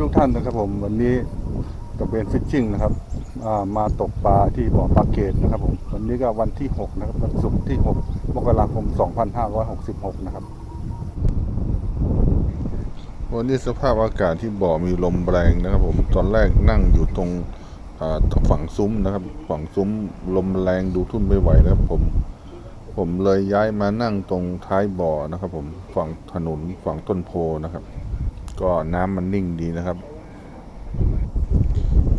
ทุกท่านนะครับผมวันนี้กับเบนฟิชชิ่งนะครับมาตกปลาที่บ่อปลาเกตนะครับผมวันนี้ก็วันที่ 6 นะครับวันศุกร์ที่ 6 มกราคม 2566 นะครับ วันนี้สภาพอากาศที่บ่อมีลมแรงนะครับผมตอนแรกนั่งอยู่ตรงฝั่งซุ้มนะครับ ฝั่งซุ้มลมแรงดูทุ่นไม่ไหวนะครับผมผมเลยย้ายมานั่งตรงท้ายบ่อนะครับผมฝั่งถนนฝั่งต้นโพนะครับ ก็น้ำมันนิ่งดีนะครับ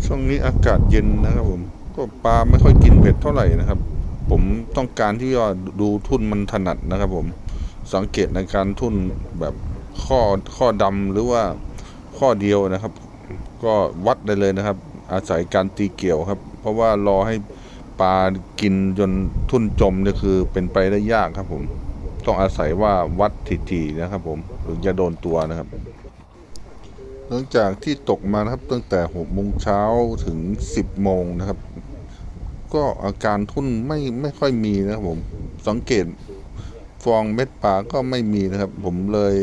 ช่วงนี้อากาศเย็นนะครับผมก็ปลาไม่ค่อยกินเผ็ดเท่าไหร่นะครับ ผมต้องการที่ว่าดูทุ่นมันถนัดนะครับ ผมสังเกตในการทุ่นแบบข้อข้อดำหรือว่าข้อเดียวนะครับ ก็วัดได้เลยนะครับ อาศัยการตีเกี่ยวครับ เพราะว่ารอให้ปลากินจนทุ่นจมเนี่ยคือเป็นไปได้ยากครับผม ต้องอาศัยว่าวัดถี่ๆนะครับผมถึงจะโดนตัวนะครับ หลังจากที่ตกมานะครับตั้งแต่หกโมงเช้าถึงสิบโมงนะครับ ก็อาการทุ่นไม่ไม่ค่อยมีนะครับผมสังเกตฟองเม็ดปลาก็ไม่มีนะครับ ผมเลย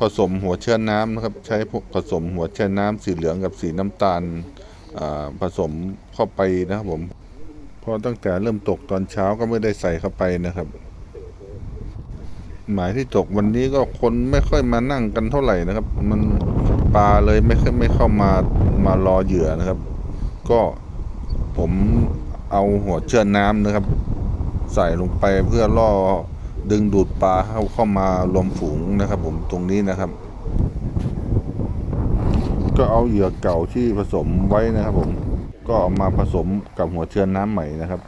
ผสมหัวเชื้อน้ำนะครับ ใช้ผสมหัวเชื้อน้ำสีเหลืองกับสีน้ำตาลผสมเข้าไปนะครับผมเพอตั้งแต่เริ่มตกตอนเช้าก็ไม่ได้ใส่เข้าไปนะครับ หมายที่ตกวันนี้ก็คนไม่ค่อยมานั่งกันเท่าไหร่นะครับ มัน ปลาเลยไม่ค่อยไม่เข้ามามารอเหยื่อนะครับ ก็ผมเอาหัวเชือกน้ำนะครับ ใส่ลงไปเพื่อล่อดึงดูดปลาเข้าเข้ามารวมฝูงนะครับ ผมตรงนี้นะครับ ก็เอาเหยื่อเก่าที่ผสมไว้นะครับ ผมก็เอามาผสมกับหัวเชือกน้ำใหม่นะครับ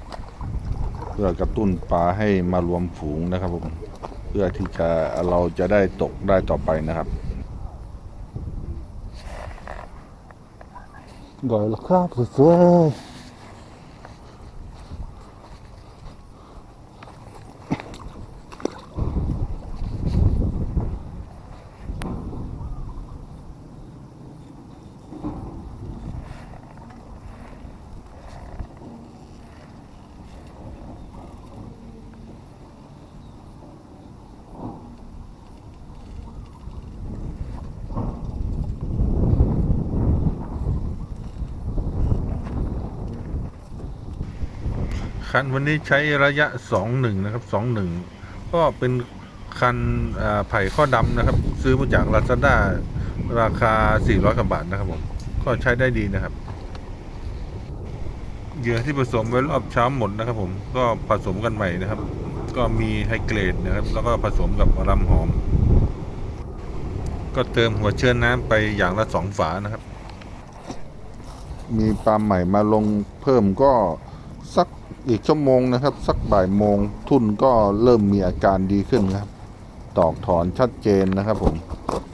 เพื่อกระตุ้นปลาให้มารวมฝูงนะครับ ผมเพื่อที่จะเราจะได้ตกได้ต่อไปนะครับ ได้แล้ คันวันนี้ใช้ระยะสองหนึ่งนะครับสองหนึ่งก็เป็นคันไผ่ข้อดำนะครับ ซื้อมาจากลาซาด้าราคา 400กว่าบาทนะครับผมก็ใช้ได้ดีนะครับเหยื่อที่ผสมไว้รอบเช้าหมดนะครับ ผมก็ผสมกันใหม่นะครับ ก็มีไฮเกรดนะครับ แล้วก็ผสมกับรำหอม ก็เติมหัวเชื้อน้ำไปอย่างละสองฝานะครับ มีปลาใหม่มาลงเพิ่มก็ อีกชั่วโมงนะครับ สักบ่ายโมงทุนก็เริ่มมีอาการดีขึ้นครับ ตอกถอนชัดเจนนะครับผม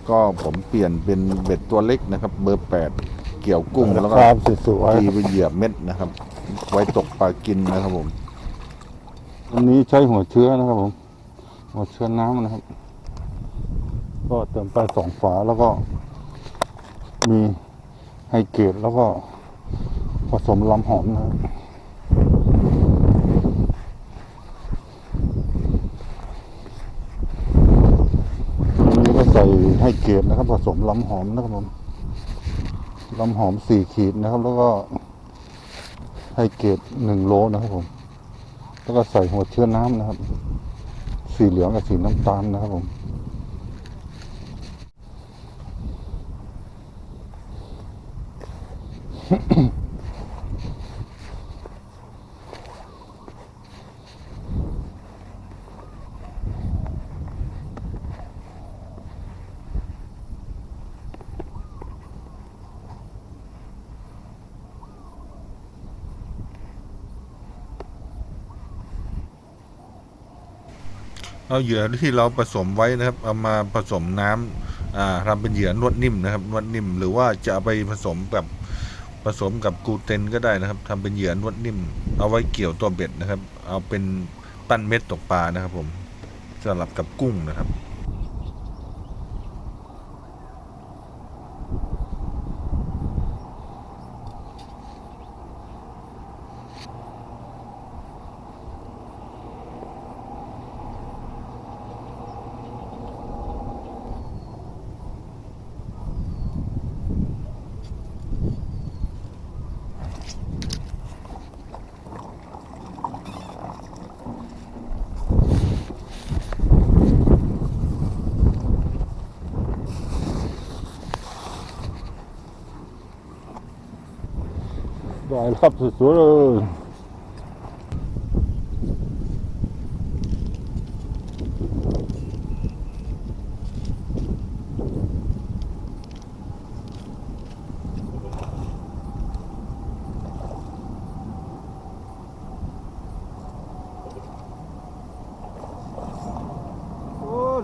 ก็ผมเปลี่ยนเป็นเบ็ดตัวเล็กนะครับ เบอร์แปดเกี่ยวกุ้งๆแล้วก็ครับสวยตีไปเหยียบเม็ดนะครับ ไว้ตกปลากินนะครับผมๆวันนี้ใช้หัวเชื้อนะครับผม หัวเชื้อน้ำนะครับ ก็เติมไปสองฝาแล้วก็ มีไฮเกตแล้วก็ผสมลำหอมนะครับอันนี้ก็ ใส่ไฮเกตนะครับ ผสมลำหอมนะครับผมลำหอมสี่ขีดนะครับ แล้วก็ไฮเกตหนึ่งโลนะครับผม แล้วก็ใส่หัวเชื้อน้ำนะครับ สีเหลืองกับสีน้ำตาลนะครับผม เอาเหยื่อที่เราผสมไว้นะครับเอามาผสมน้ำอ่าทำเป็นเหยื่อนวดนิ่มนะครับนวดนิ่มหรือว่าจะไปผสมกับผสมกับกูเตนก็ได้นะครับทำเป็นเหยื่อนวดนิ่ม เอาไว้เกี่ยวตัวเบ็ดนะครับ เอาเป็นปั้นเม็ดตกปลานะครับผมสลับกับกุ้งนะครับ ได้รับสวยๆเลย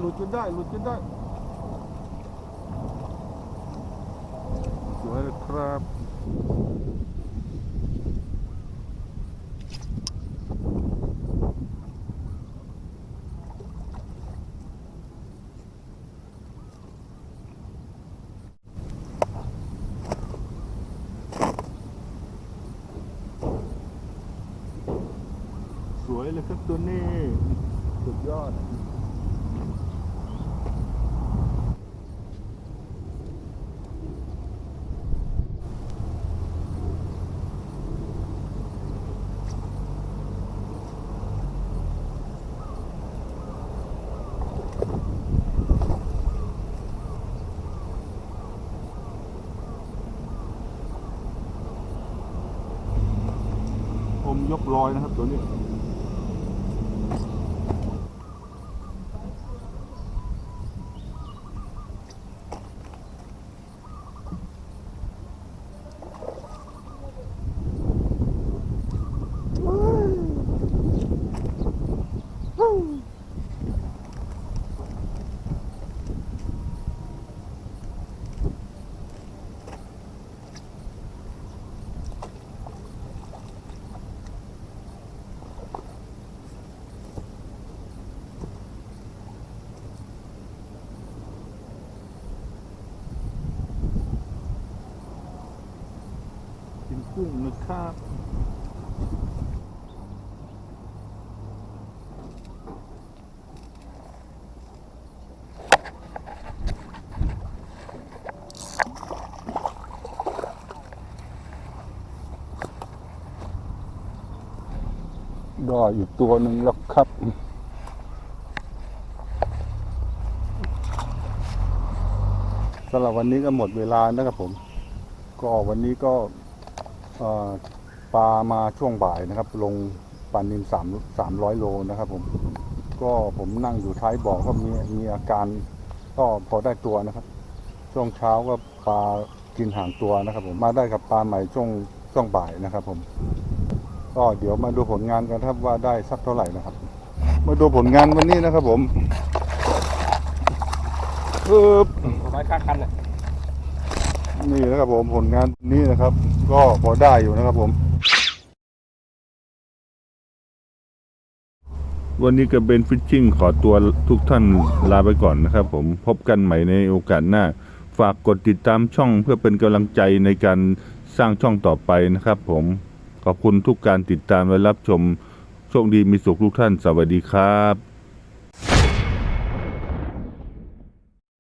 หลุดจนได้หลุดจนได้สวยครับ สวยเลย ครับตัวนี้สุดยอดมยกลอยนะครับตัวนี้ กิ นะครับได้อีกตัวหนึ่งแล้วครับ สำหรับวันนี้ก็หมดเวลานะครับผม ก็วันนี้ก็ ปลามาช่วงบ่ายนะครับ ลงปลานินสามสามร้อยโลนะครับผมก็ผมนั่งอยู่ท้ายบ่อก็มีมีอาการก็พอได้ตัวนะครับ ช่วงเช้าก็ปลากินหางตัวนะครับ ผมมาได้กับปลาใหม่ช่วงช่วงบ่ายนะครับผมก็เดี๋ยวมาดูผลงานกันครับว่าได้สักเท่าไหร่นะครับ มาดูผลงานวันนี้นะครับผมปึ๊บไม้ค่าคันอะ นี่นะครับผมผลงานนี้นะครับ ก็พอได้อยู่นะครับผม วันนี้ก็เป็นฟิชชิ่งขอตัวทุกท่านลาไปก่อนนะครับผมพบกันใหม่ในโอกาสหน้า ฝากกดติดตามช่องเพื่อเป็นกำลังใจในการสร้างช่องต่อไปนะครับผมขอบคุณทุกการติดตามและรับชมโชคดีมีสุขทุกท่าน สวัสดีครับ